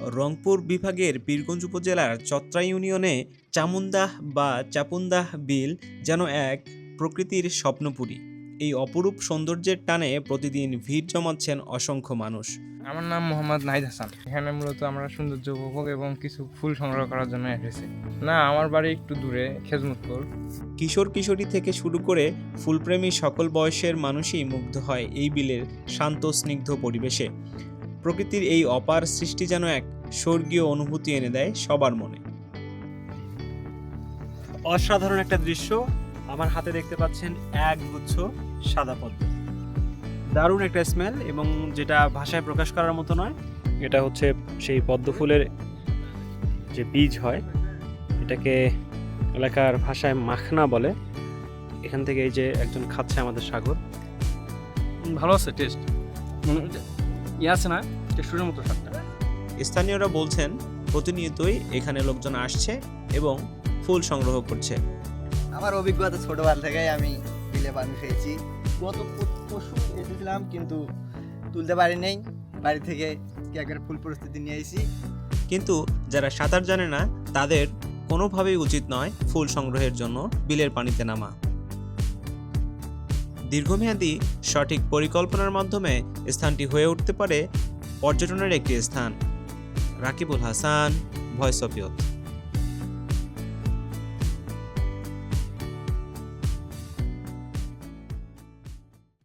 রংপুর বিভাগের পীরগঞ্জ উপজেলার চত্রা ইউনিয়নে চামুন্দাহ বা চাপুন্দাহ বিল যেন এক প্রকৃতির স্বপ্নপুরী। এই অপরূপ সৌন্দর্যের টানে প্রতিদিন ভিড় জমাচ্ছেন অসংখ্য মানুষ। আমার নাম মোহাম্মদ নাহিদ হাসান। এখানে মূলত আমরা সৌন্দর্য উপভোগ এবং কিছু ফুল সংগ্রহ করার জন্য এসেছি। না আমার বাড়ি একটু দূরে খেজমতপুর। কিশোর কিশোরী থেকে শুরু করে ফুলপ্রেমী সকল বয়সের মানুষই মুগ্ধ হয় এই বিলের শান্ত স্নিগ্ধ পরিবেশে। প্রকৃতির এই অপার সৃষ্টি যেন এক স্বর্গীয় অনুভূতি এনে দেয় সবার মনে। অসাধারণ একটা দৃশ্য আমার হাতে দেখতে পাচ্ছেন এক গুচ্ছ সাদা পদ্ম। দারুণ একটা স্মেল এবং যেটা ভাষায় প্রকাশ করার মতো নয় এটা হচ্ছে সেই পদ্ম ফুলের যে বীজ হয় এটাকে এলাকার ভাষায় মাখনা বলে। এখান থেকে এই যে একজন খাচ্ছে আমাদের সাগর। ভালো আছে টেস্ট ইয়ে আছে না? মতো স্বাদটা স্থানীয়রা বলছেন প্রতিনিয়তই এখানে লোকজন আসছে এবং ফুল সংগ্রহ করছে। আমার অভিজ্ঞতা ছোটবেলা থেকেই আমি বিলে পানি খেয়েছি। গত প- পরশু এসেছিলাম কিন্তু তুলতে পারি নেই। বাড়ি থেকে কেকের ফুল প্রস্তুতি নিয়ে এসেছি কিন্তু যারা সাঁতার জানে না তাদের কোনোভাবেই উচিত নয় ফুল সংগ্রহের জন্য বিলের পানিতে নামা। দীর্ঘমেয়াদী সঠিক পরিকল্পনার মাধ্যমে স্থানটি হয়ে উঠতে পারে পর্যটনের একটি স্থান। Rakibul Hasan voice of youth